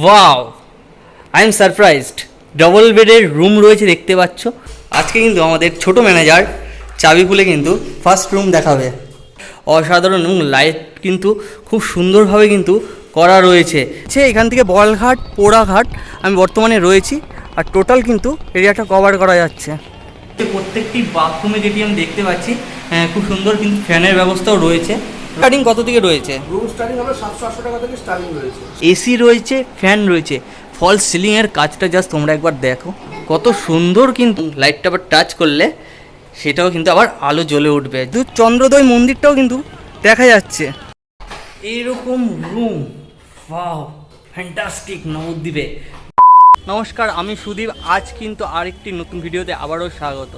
Wow I am surprised double বেডের room রয়েছে, দেখতে পাচ্ছ। আজকে কিন্তু আমাদের ছোট ম্যানেজার চাবি খুলে কিন্তু ফার্স্ট রুম দেখাবে। অসাধারণ এবং লাইট কিন্তু খুব সুন্দরভাবে কিন্তু করা রয়েছে। সে এখান থেকে বলঘাট পোড়াঘাট আমি বর্তমানে রয়েছি, আর টোটাল কিন্তু এরিয়াটা কভার করা যাচ্ছে। প্রত্যেকটি বাথরুমে যেটি আমি দেখতে পাচ্ছি খুব সুন্দর কিন্তু ফ্যানের ব্যবস্থাও রয়েছে। স্টার্টিং কত থেকে রয়েছে? রুম স্টার্টিং হলো সাতশো আটশো টাকা থেকে স্টার্টিং রয়েছে। এসি রয়েছে ফ্যান রয়েছে। ফল সিলিংয়ের কাজটা জাস্ট তোমরা একবার দেখো। কত সুন্দর কিন্তু লাইটটা আবার টাচ করলে সেটাও কিন্তু আবার আলো জ্বলে উঠবে। দু চন্দ্রোদয় মন্দিরটাও কিন্তু দেখা যাচ্ছে। এইরকম রুম ওয়াও ফ্যান্টাস্টিক নবদ্বীপে। নমস্কার আমি সুদীপ। আজ কিন্তু আরেকটি নতুন ভিডিওতে আবারও স্বাগত।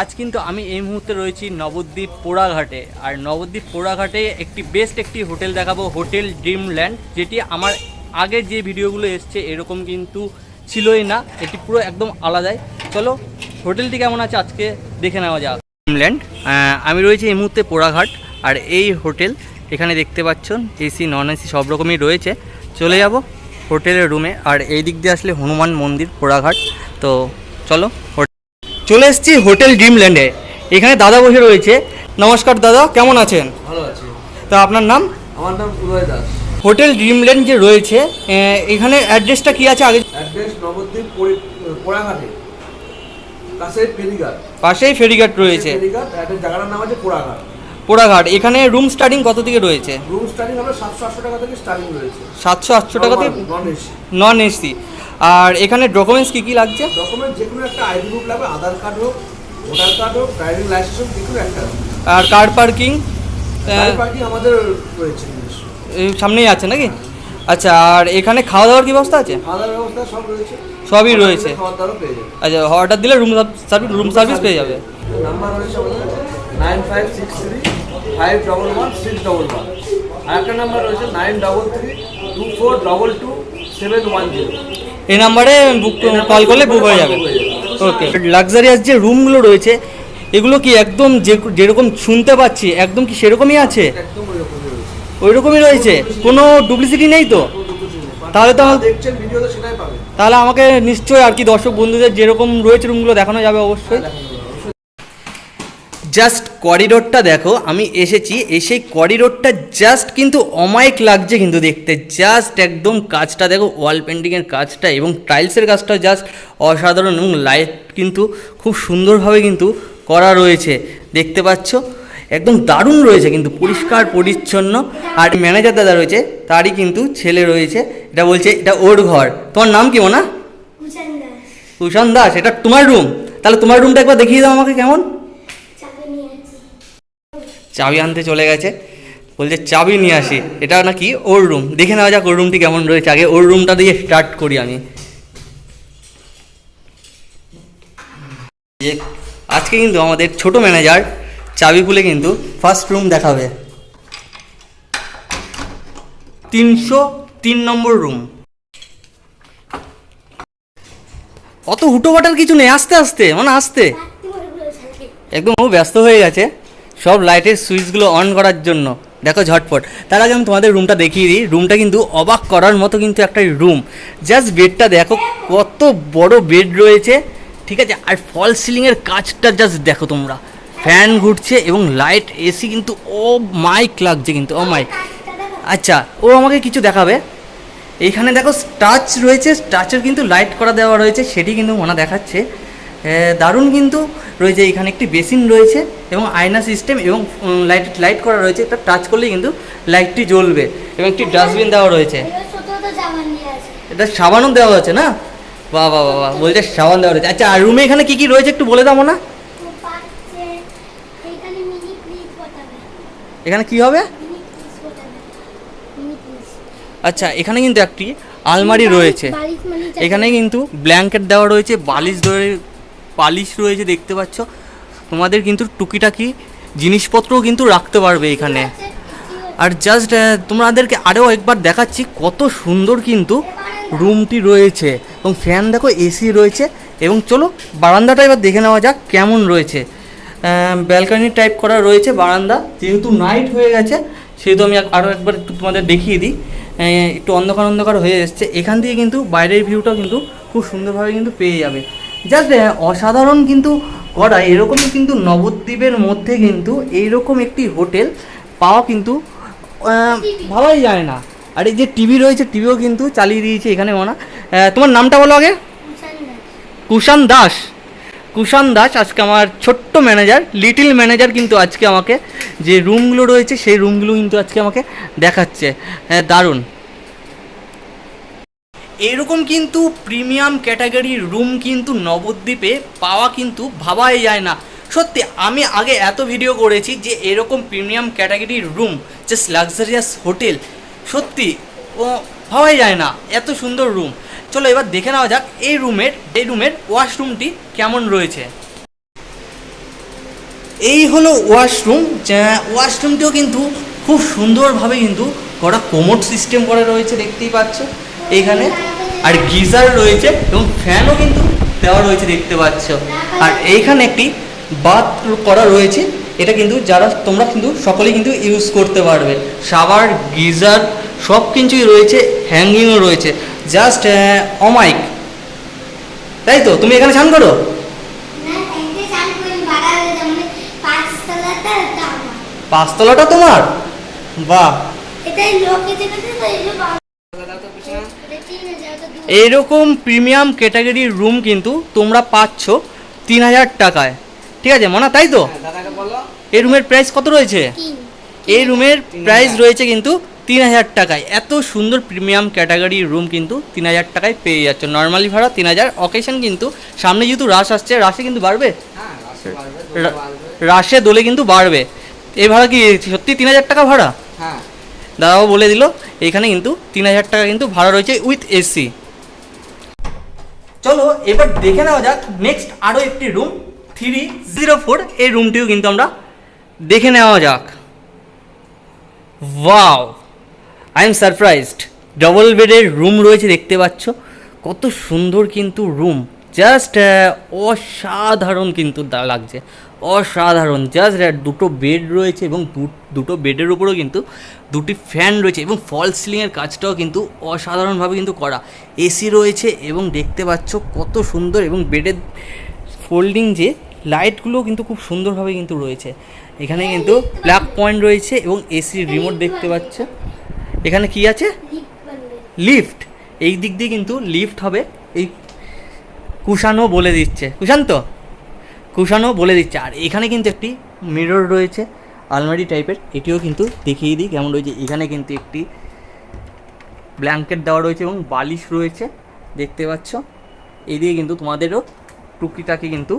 আজ কিন্তু আমি এই মুহূর্তে রয়েছি নবদ্বীপ পোড়াঘাটে। আর নবদ্বীপ পোড়াঘাটে একটি বেস্ট একটি হোটেল দেখাবো, হোটেল ড্রিমল্যান্ড, যেটি আমার আগের যে ভিডিওগুলো এসছে এরকম কিন্তু ছিলই না, এটি পুরো একদম আলাদাই। চলো, হোটেলটি কেমন আছে আজকে দেখে নেওয়া যাক। ড্রিমল্যান্ড আমি রয়েছি এই মুহূর্তে পোড়াঘাট, আর এই হোটেল এখানে দেখতে পাচ্ছেন এসি নন এসি সব রকমই রয়েছে। চলে যাব হোটেলের রুমে, আর এই দিক দিয়ে আসলে হনুমান মন্দির, পোড়াঘাট। তো চলো চলে এসেছি হোটেল ড্রিমল্যান্ডে। এখানে দাদা বসে রয়েছে। নমস্কার দাদা কেমন আছেন? ভালো আছে। তা আপনার নাম? আমার নাম উদয় দাস। হোটেল ড্রিমল্যান্ড যে রয়েছে এখানে অ্যাড্রেসটা কি আছে আগে? অ্যাড্রেস নবদ্বীপ পোড়াঘাটে কাছে ফেরিঘাট। পাশেই ফেরিঘাট রয়েছে। ফেরিঘাট একটা জায়গাটার নাম আছে পোড়াঘাট পোড়াঘাট এখানে রুম স্টার্টিং কত থেকে রয়েছে? রুম স্টার্টিং হলো সাতশো আটশো টাকা থেকে স্টার্টিং রয়েছে। সাতশো আটশো টাকা থেকে? নন এসি নন এসি আর এখানে ডকুমেন্টস কী কী লাগছে? ডকুমেন্ট যে কোনো একটা আইডি প্রুফ লাগবে আধার কার্ড হোক ভোটার কার্ড হোক ড্রাইভিং লাইসেন্স হোক যে কোনো একটা। আর কার পার্কিং পার্কিং আমাদের রয়েছে সামনেই আছে নাকি? আচ্ছা আর এখানে খাওয়া দাওয়ার কি ব্যবস্থা আছে? খাওয়া দাওয়ার ব্যবস্থা সব রয়েছে। সবই রয়েছে। আচ্ছা অর্ডার দিলে রুম সার্ভিস রুম সার্ভিস পেয়ে যাবে। নাম্বার রয়েছে nine five six three five double one six double one আর একটা নাম্বার রয়েছে nine double three two four double two seven one zero এই নাম্বারে বুক কল করলে বুক হয়ে যাবে। ওকে লাক্সারিয়াস যে রুমগুলো রয়েছে এগুলো কি একদম যে যেরকম শুনতে পাচ্ছি একদম কি সেরকমই আছে? ওই রকমই রয়েছে। কোনো ডুপ্লিসিটি নেই তো। তাহলে তো তাহলে আমাকে নিশ্চয়ই আর কি দর্শক বন্ধুদের যেরকম রয়েছে রুমগুলো দেখানো যাবে অবশ্যই। জাস্ট করিডোরটা দেখো আমি এসেছি এসে করিডোরটা জাস্ট কিন্তু অমায়িক লাগছে কিন্তু দেখতে। জাস্ট একদম কাজটা দেখো ওয়াল পেন্টিংয়ের কাজটা এবং টাইলসের কাজটা জাস্ট অসাধারণ এবং লাইট কিন্তু খুব সুন্দরভাবে কিন্তু করা রয়েছে। দেখতে পাচ্ছ? একদম দারুণ রয়েছে কিন্তু পরিষ্কার পরিচ্ছন্ন। আর ম্যানেজার দাদা রয়েছে তারই কিন্তু ছেলে রয়েছে। এটা বলছে এটা ওর ঘর। তোমার নাম কি মোনা? কুচান দাস। সুশান দাস এটা তোমার রুম তাহলে তোমার রুমটা একবার দেখিয়ে দাও আমাকে কেমন? চাবি আনতে চলে গেছে। বলছে চাবি নিয়ে আসি। এটা নাকি ওর রুম দেখে নেওয়া যাক ওর রুমটি কেমন রয়েছে। আগে ওর রুমটা দিয়ে স্টার্ট করি আমি। আজকে কিন্তু আমাদের ছোট ম্যানেজার চাবি খুলে কিন্তু ফার্স্ট রুম দেখাবে। তিনশো তিন নম্বর রুম অত হুটোপাটার কিছু নেই। আস্তে আস্তে মানে আস্তে। একদম ও ব্যস্ত হয়ে গেছে। সব লাইটের সুইচগুলো অন করার জন্য। দেখো ঝটপট। তার আগে আমি তোমাদের রুমটা দেখিয়ে দিই। রুমটা কিন্তু অবাক করার মতো কিন্তু একটা রুম জাস্ট বেডটা দেখো, কত বড় বেড রয়েছে। ঠিক আছে? আর ফল সিলিংয়ের কাজটা জাস্ট দেখো তোমরা। ফ্যান ঘুরছে এবং লাইট এসি কিন্তু, ও মাইক লাগছে কিন্তু, ও মাইক আচ্ছা ও আমাকে কিছু দেখাবে? এইখানে দেখো টাচ রয়েছে। টাচের কিন্তু লাইট করা দেওয়া রয়েছে। সেটি কিন্তু মনে দেখাচ্ছে। দারুণ কিন্তু রয়েছে এখানে একটি বেসিন রয়েছে এবং আয়না সিস্টেম এবং লাইট লাইট করা রয়েছে এটা টাচ করলেই কিন্তু লাইটটি জ্বলবে এবং একটি ডাস্টবিন দেওয়া রয়েছে। এটা সাবানও দেওয়া আছে না? বাহ বাহ বাহ বাহ, বলছে সাবান দেওয়া রয়েছে। আচ্ছা আর রুমে এখানে কী কী রয়েছে একটু বলে দাও না মিনি এখানে কি হবে? মিনি মিনি আচ্ছা এখানে কিন্তু একটি আলমারি রয়েছে। এখানে কিন্তু ব্ল্যাঙ্কেট দেওয়া রয়েছে বালিশ পালিশ রয়েছে, দেখতে পাচ্ছ? তোমাদের কিন্তু টুকিটাকি জিনিসপত্রও কিন্তু রাখতে পারবে এখানে। আর জাস্ট তোমাদেরকে আরও একবার দেখাচ্ছি কত সুন্দর কিন্তু রুমটি রয়েছে। এবং ফ্যান দেখো এসি রয়েছে। এবং চলো, বারান্দাটা এবার দেখে নেওয়া যাক কেমন রয়েছে। ব্যালকানি টাইপ করা রয়েছে বারান্দা। যেহেতু নাইট হয়ে গেছে, সেহেতু আমি আরও একবার একটু তোমাদের দেখিয়ে দিই। একটু অন্ধকার অন্ধকার হয়ে এসছে। এখান থেকে কিন্তু বাইরের ভিউটাও কিন্তু খুব সুন্দরভাবে কিন্তু পেয়ে যাবে। জাস্ট অসাধারণ কিন্তু করা এরকম কিন্তু নবদ্বীপের মধ্যে কিন্তু এইরকম একটি হোটেল পাওয়া কিন্তু ভাবাই যায় না। আর এই যে টিভি রয়েছে টিভিও কিন্তু চালিয়ে দিয়েছে এখানে মনা। আহ, তোমার নামটা বলো আগে? কুষাণ দাস। কুষাণ দাস। আজকে আমার ছোট্ট ম্যানেজার লিটিল ম্যানেজার কিন্তু আজকে আমাকে যে রুমগুলো রয়েছে সেই রুমগুলো কিন্তু আজকে আমাকে দেখাচ্ছে। হ্যাঁ দারুণ। এরকম কিন্তু প্রিমিয়াম ক্যাটাগরির রুম কিন্তু নবদ্বীপে পাওয়া কিন্তু ভাবাই যায় না। সত্যি, আমি আগে এত ভিডিও করেছি যে এরকম প্রিমিয়াম ক্যাটাগরির রুম জাস্ট লাক্সারিয়াস হোটেল, সত্যি, ও, ভাবাই যায় না, এত সুন্দর রুম। চলো এবার দেখে নেওয়া যাক এই রুমের এই রুমের ওয়াশরুমটি কেমন রয়েছে। এই হলো ওয়াশরুম ওয়াশরুমটিও কিন্তু খুব সুন্দরভাবে কিন্তু কটা কোমোড সিস্টেম করা রয়েছে, দেখতেই পাচ্ছ। এইখানে আর গিজার রয়েছে এবং ফ্যানও কিন্তু দেওয়া রয়েছে দেখতে পাচ্ছ। আর এইখানে একটি বাথ করা রয়েছে। এটা কিন্তু যারা তোমরা কিন্তু সকলেই কিন্তু ইউজ করতে পারবে। শাওয়ার গিজার সব কিছুই রয়েছে হ্যাঙ্গিংও রয়েছে। জাস্ট অমাইক তাই তো? তুমি এখানে স্নান করো? পাঁচতলাটা তোমার? বাহ এটাই লোক এসে গেছে তো এই লোক এইরকম প্রিমিয়াম ক্যাটাগরির রুম কিন্তু তোমরা পাচ্ছ তিন হাজার টাকায়। ঠিক আছে মনা তাই তো? এই রুমের প্রাইস কত রয়েছে? এই রুমের প্রাইস রয়েছে কিন্তু তিন হাজার টাকায়। এত সুন্দর প্রিমিয়াম ক্যাটাগরির রুম কিন্তু তিন হাজার টাকায় পেয়ে যাচ্ছ। নর্মালি ভাড়া তিন হাজার অকেশন কিন্তু সামনে যেহেতু রাশ আসছে রাশে কিন্তু বাড়বে? হ্যাঁ রাশি রাশে দোলে কিন্তু বাড়বে। এই ভাড়া কি সত্যি তিন হাজার টাকা ভাড়া? হ্যাঁ। দাদাও বলে দিল এখানে কিন্তু তিন হাজার টাকা কিন্তু ভাড়া রয়েছে উইথ এসি চলো, এবার দেখে নেওয়া যাক নেক্সট আরও একটি রুম থ্রি জিরো ফোর এই রুমটিও কিন্তু আমরা দেখে নেওয়া যাক। Wow I am surprised double বেডের রুম রয়েছে, দেখতে পাচ্ছ। কত সুন্দর কিন্তু রুম জাস্ট অসাধারণ কিন্তু লাগছে। অসাধারণ। জাস্ট দুটো বেড রয়েছে এবং দুটো বেডের উপরেও কিন্তু দুটি ফ্যান রয়েছে এবং ফল সিলিংয়ের কাজটাও কিন্তু অসাধারণভাবে কিন্তু করা। এসি রয়েছে এবং দেখতে পাচ্ছ কত সুন্দর এবং বেডের ফোল্ডিং যে লাইটগুলো কিন্তু খুব সুন্দরভাবে কিন্তু রয়েছে। এখানে কিন্তু প্লাগ পয়েন্ট রয়েছে এবং এসির রিমোট দেখতে পাচ্ছ। এখানে কি আছে? লিফট এই দিক দিয়ে কিন্তু লিফট হবে। এই কুশানও বলে দিচ্ছে। কুষাণ তো? কুষাণও বলে দিচ্ছে। আর এখানে কিন্তু একটি মিরর রয়েছে, আলমারি টাইপের এটিও কিন্তু দেখিয়ে দিই কেমন রয়েছে। এখানে কিন্তু একটি ব্ল্যাঙ্কেট দেওয়া রয়েছে এবং বালিশ রয়েছে, দেখতে পাচ্ছ। এই দিয়ে কিন্তু তোমাদেরও টুকিটাকি কিন্তু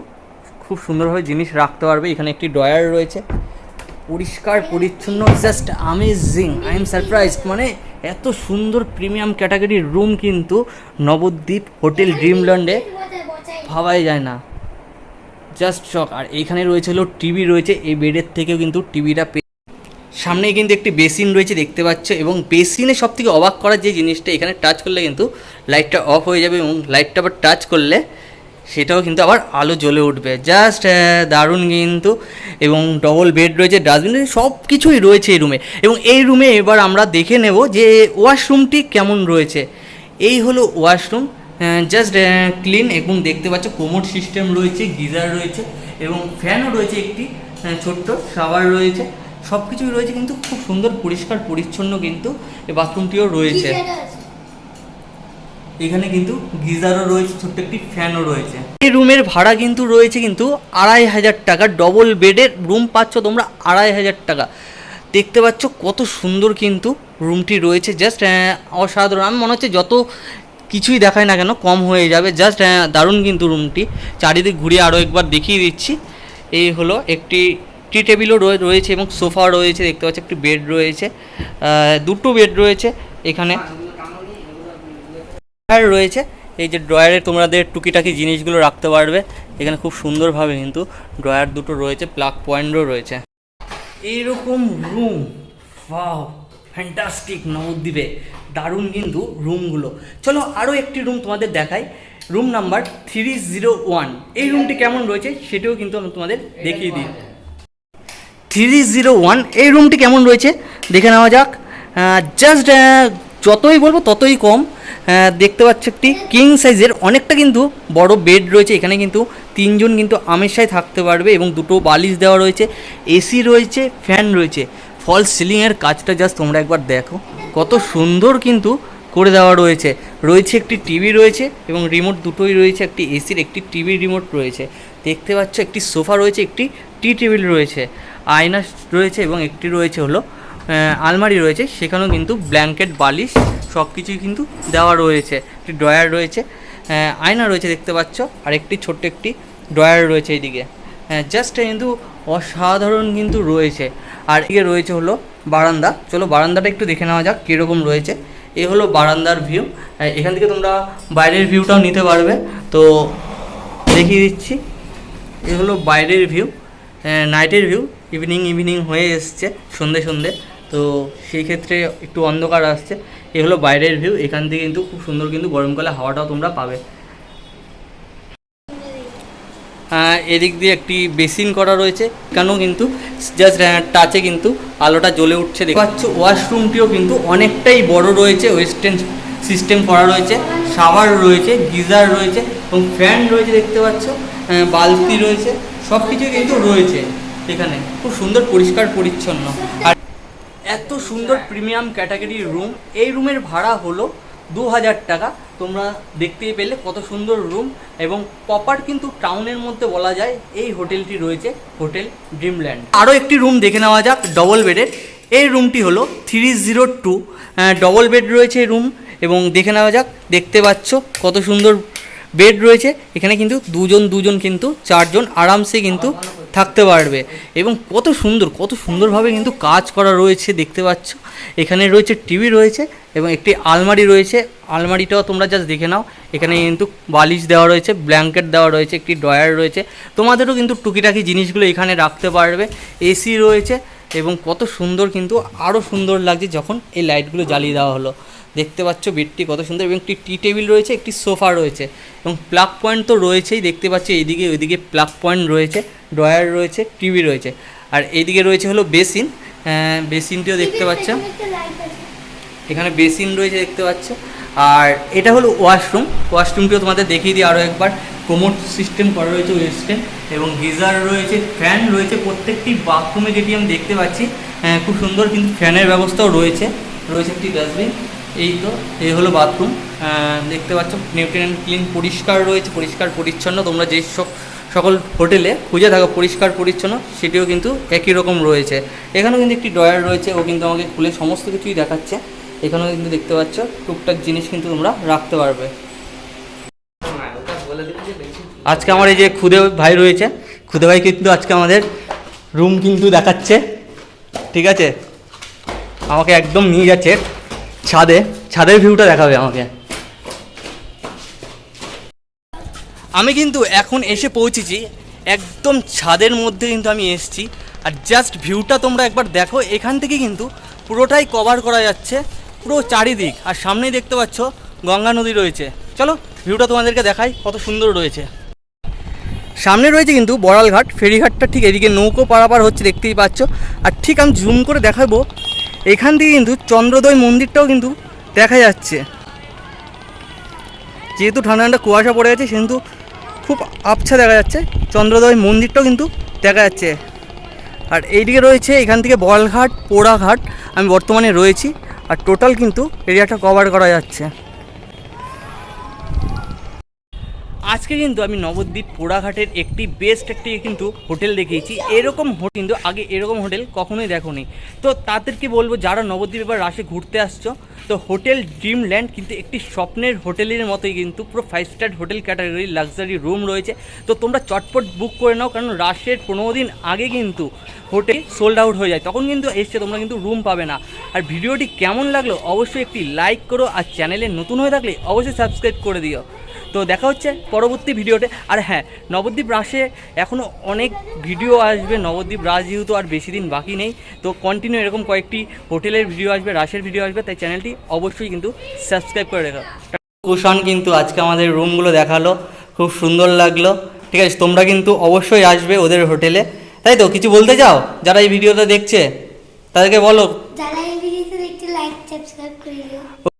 খুব সুন্দরভাবে জিনিস রাখতে পারবে। এখানে একটি ড্রয়ার রয়েছে। পরিষ্কার, পরিচ্ছন্ন just amazing I am surprise মানে এত সুন্দর প্রিমিয়াম ক্যাটাগরির রুম কিন্তু নবদ্বীপ হোটেল ড্রিমল্যান্ডে ভাবাই যায় না। জাস্ট শক। আর এইখানে রয়েছে হলো টিভি, রয়েছে এই বেডের থেকেও কিন্তু টিভিটা পে সামনে কিন্তু একটি বেসিন রয়েছে দেখতে পাচ্ছ এবং বেসিনে সব থেকে অবাক করার যে জিনিসটা, এখানে টাচ করলে কিন্তু লাইটটা অফ হয়ে যাবে এবং লাইটটা আবার টাচ করলে সেটাও কিন্তু আবার আলো জ্বলে উঠবে। জাস্ট দারুণ কিন্তু এবং ডবল বেড রয়েছে ডাস্টবিন সব কিছুই রয়েছে এই রুমে এবং এই রুমে এবার আমরা দেখে নেব যে ওয়াশরুমটি কেমন রয়েছে। এই হলো ওয়াশরুম জাস্ট ক্লিন এবং দেখতে পাচ্ছ কোমোড সিস্টেম রয়েছে গিজার রয়েছে এবং ফ্যানও রয়েছে একটি ছোট্ট শাওয়ার রয়েছে। সব কিছুই রয়েছে কিন্তু খুব সুন্দর পরিষ্কার পরিচ্ছন্ন কিন্তু এই বাথরুমটিও রয়েছে। এখানে কিন্তু গিজারও রয়েছে ছোট্ট একটি ফ্যানও রয়েছে। এই রুমের ভাড়া কিন্তু রয়েছে কিন্তু আড়াই হাজার টাকা ডবল বেডের রুম পাচ্ছ তোমরা আড়াই হাজার টাকা। দেখতে পাচ্ছ কত সুন্দর কিন্তু রুমটি রয়েছে। জাস্ট অসাধারণ। আমি মনে হচ্ছে যত কিছুই দেখায় না কেন, কম হয়ে যাবে। জাস্ট দারুণ কিন্তু রুমটি। চারিদিক ঘুরিয়ে আরও একবার দেখিয়ে দিচ্ছি। এই হলো একটি টি টেবিলও রয়ে- রয়েছে এবং সোফা রয়েছে, দেখতে পাচ্ছি একটি বেড রয়েছে। দুটো বেড রয়েছে এখানে। রয়েছে। এই যে ড্রয়ারে তোমাদের টুকিটাকি জিনিসগুলো রাখতে পারবে। এখানে খুব সুন্দরভাবে কিন্তু ড্রয়ার দুটো রয়েছে প্লাগ পয়েন্টও রয়েছে। এইরকম রুম ওয়াও ফ্যান্টাস্টিক নবদ্বীপে দারুণ কিন্তু রুমগুলো চলো আরও একটি রুম তোমাদের দেখাই। Room number three zero one এই রুমটি কেমন রয়েছে সেটিও কিন্তু আমি তোমাদের দেখিয়ে দিই। থ্রি জিরো ওয়ান এই রুমটি কেমন রয়েছে? দেখে নেওয়া যাক। জাস্ট যতই বলব ততই কম। দেখতে পাচ্ছ একটি কিং সাইজের অনেকটা কিন্তু বড় বেড রয়েছে। এখানে কিন্তু তিনজন কিন্তু আমেশায় থাকতে পারবে এবং দুটো বালিশ দেওয়া রয়েছে। এসি রয়েছে ফ্যান রয়েছে। ফল সিলিংয়ের কাজটা জাস্ট তোমরা একবার দেখো। কত সুন্দর কিন্তু করে দেওয়া রয়েছে। রয়েছে একটি টিভি রয়েছে এবং রিমোট দুটোই রয়েছে, একটি এসির একটি টিভি রিমোট রয়েছে। দেখতে পাচ্ছ একটি সোফা রয়েছে, একটি টি টেবিল রয়েছে। আয়না রয়েছে এবং একটি রয়েছে হলো আলমারি রয়েছে। সেখানেও কিন্তু ব্ল্যাঙ্কেট বালিশ সব কিছুই কিন্তু দেওয়া রয়েছে। একটি ড্রয়ার রয়েছে আয়না রয়েছে দেখতে পাচ্ছ। আর একটি ছোট্ট একটি ড্রয়ার রয়েছে এইদিকে। হ্যাঁ জাস্ট কিন্তু অসাধারণ কিন্তু রয়েছে। আর এদিকে রয়েছে হলো বারান্দা। চলো বারান্দাটা একটু দেখে নেওয়া যাক কীরকম রয়েছে। এ হলো বারান্দার ভিউ এখান থেকে তোমরা বাইরের ভিউটাও নিতে পারবে। তো দেখিয়ে দিচ্ছি। এ হলো বাইরের ভিউ নাইটের ভিউ ইভিনিং ইভিনিং হয়ে এসছে সন্ধে সন্ধে। তো সেই ক্ষেত্রে একটু অন্ধকার আসছে। এ হলো বাইরের ভিউ এখান থেকে কিন্তু খুব সুন্দর কিন্তু গরমকালে হাওয়াটাও তোমরা পাবে। এদিক দিয়ে একটি বেসিন করা রয়েছে। কেন কিন্তু? জাস্ট টাচে কিন্তু আলোটা জ্বলে উঠছে। দেখতে পাচ্ছ, ওয়াশরুমটিও কিন্তু অনেকটাই বড় রয়েছে। ওয়েস্টার্ন সিস্টেম করা রয়েছে। শাওয়ার রয়েছে, গিজার রয়েছে এবং ফ্যান রয়েছে দেখতে পাচ্ছ বালতি রয়েছে। সব কিছুই কিন্তু রয়েছে এখানে। খুব সুন্দর, পরিষ্কার, পরিচ্ছন্ন। আর এত সুন্দর প্রিমিয়াম ক্যাটাগরির রুম। এই রুমের ভাড়া হলো দু হাজার টাকা। তোমরা দেখতেই পেলে কত সুন্দর রুম এবং প্রপার কিন্তু টাউনের মধ্যে বলা যায় এই হোটেলটি রয়েছে হোটেল ড্রিমল্যান্ড আরও একটি রুম দেখে নেওয়া যাক ডবল বেডের এই রুমটি হলো three zero two double bed রয়েছে রুম এবং দেখে নেওয়া যাক, দেখতে পাচ্ছ কত সুন্দর বেড রয়েছে। এখানে কিন্তু দুজন দুজন কিন্তু, চারজন, আরামসে কিন্তু থাকতে পারবে। এবং কত সুন্দর, কত সুন্দরভাবে কিন্তু কাজ করা রয়েছে, দেখতে পাচ্ছ। এখানে রয়েছে টিভি রয়েছে এবং একটি আলমারি রয়েছে। আলমারিটাও তোমরা জাস্ট দেখে নাও। এখানে কিন্তু বালিশ দেওয়া রয়েছে, ব্ল্যাঙ্কেট দেওয়া রয়েছে, একটি ড্রয়ার রয়েছে। তোমাদেরও কিন্তু টুকিটাকি জিনিসগুলো এখানে রাখতে পারবে। এসি রয়েছে এবং কত সুন্দর কিন্তু আরও সুন্দর লাগছে যখন এই লাইটগুলো জ্বালিয়ে দেওয়া হলো। দেখতে পাচ্ছ বেডটি কত সুন্দর এবং একটি টি টেবিল রয়েছে একটি সোফা রয়েছে এবং প্লাগ পয়েন্ট তো রয়েছেই দেখতে পাচ্ছ এইদিকে ওইদিকে প্লাগ পয়েন্ট রয়েছে ড্রয়ার রয়েছে টিভি রয়েছে। আর এইদিকে রয়েছে হলো বেসিন বেসিনটিও দেখতে পাচ্ছ। এখানে বেসিন রয়েছে দেখতে পাচ্ছ। আর এটা হলো ওয়াশরুম ওয়াশরুমটিও তোমাদের দেখিয়ে দিই আরও একবার। কোমোড সিস্টেম করা রয়েছে ওয়েস্টার্ন এবং গিজার রয়েছে ফ্যান রয়েছে প্রত্যেকটি বাথরুমে যেটি আমি দেখতে পাচ্ছি আহ, খুব সুন্দর কিন্তু ফ্যানের ব্যবস্থাও রয়েছে রয়েছে একটি ডাস্টবিন। এই তো, এই হলো বাথরুম দেখতে পাচ্ছ নিউট্রিন অ্যান্ড ক্লিন পরিষ্কার রয়েছে, পরিষ্কার পরিচ্ছন্ন। তোমরা যেই সব, সকল হোটেলে খুঁজে থাকো, পরিষ্কার পরিচ্ছন্ন, সেটিও কিন্তু একই রকম রয়েছে। এখানেও কিন্তু একটি ড্রয়ার রয়েছে, ও কিন্তু আমাকে খুলে সমস্ত কিছুই দেখাচ্ছে। এখানেও কিন্তু দেখতে পাচ্ছ, টুকটাক জিনিস কিন্তু তোমরা রাখতে পারবে। আজকে আমার এই যে খুদে ভাই রয়েছে, খুদে ভাই কিন্তু আজকে আমাদের রুম কিন্তু দেখাচ্ছে। ঠিক আছে? আমাকে একদম নিয়ে যাচ্ছে। ছাদে, ছাদের ভিউটা দেখাবে আমাকে। আমি কিন্তু এখন এসে পৌঁছেছি, একদম ছাদের মধ্যে কিন্তু আমি এসেছি। আর জাস্ট ভিউটা তোমরা একবার দেখো, এখান থেকে কিন্তু পুরোটাই কভার করা যাচ্ছে, পুরো চারিদিক। আর সামনেই দেখতে পাচ্ছ, গঙ্গা নদী রয়েছে। চলো ভিউটা তোমাদেরকে দেখাই কত সুন্দর রয়েছে। সামনে রয়েছে কিন্তু বড়ালঘাট ফেরিঘাটটা ঠিক এদিকে নৌকো পারাপার হচ্ছে, দেখতেই পাচ্ছ। আর ঠিক আমি জুম করে দেখাবো এখান থেকে কিন্তু চন্দ্রোদয় মন্দিরটাও কিন্তু দেখা যাচ্ছে। যেহেতু ঠান্ডা ঠান্ডা কুয়াশা পড়ে গেছে কিন্তু খুব আবছা দেখা যাচ্ছে। চন্দ্রোদয় মন্দিরটাও কিন্তু দেখা যাচ্ছে। আর এইদিকে রয়েছে এখান থেকে বলঘাট পোড়াঘাট, আমি বর্তমানে রয়েছি। আর টোটাল কিন্তু এরিয়াটা কভার করা যাচ্ছে। আজকে কিন্তু আমি নবদ্বীপ পোড়াঘাটের একটি বেস্ট একটি কিন্তু হোটেল দেখিয়েছি। এরকম হোটেল কিন্তু আগে এরকম হোটেল কখনোই দেখোনি। তো তাদেরকে বলব, যারা নবদ্বীপ এবার রাশে ঘুরতে আসছো, তো হোটেল ড্রিমল্যান্ড কিন্তু একটি স্বপ্নের হোটেলের মতোই কিন্তু পুরো five star hotel category luxury room রয়েছে। তো তোমরা চটপট বুক করে নাও, কারণ রাশের পনেরো দিন আগে কিন্তু হোটেল সোল্ড আউট হয়ে যায়। তখন কিন্তু এসছে তোমরা কিন্তু রুম পাবে না। আর ভিডিওটি কেমন লাগল অবশ্যই একটি লাইক করো, আর চ্যানেলে নতুন হয়ে থাকলে অবশ্যই সাবস্ক্রাইব করে দিও। তো দেখা হচ্ছে পরবর্তী ভিডিওতে। আর হ্যাঁ নবদ্বীপ রাসে এখনও অনেক ভিডিও আসবে। নবদ্বীপ রাস যেহেতু আর বেশি দিন বাকি নেই, তো কন্টিনিউ এরকম কয়েকটি হোটেলের ভিডিও আসবে রাসের ভিডিও আসবে। তাই চ্যানেলটি অবশ্যই কিন্তু সাবস্ক্রাইব করে রেখো। কুষণ কিন্তু আজকে আমাদের রুমগুলো দেখাল, খুব সুন্দর লাগল। ঠিক আছে, তোমরা কিন্তু অবশ্যই আসবে ওদের হোটেলে। তাই তো, কিছু বলতে চাও? যারা এই ভিডিওটা দেখছে, তাদেরকে বলো।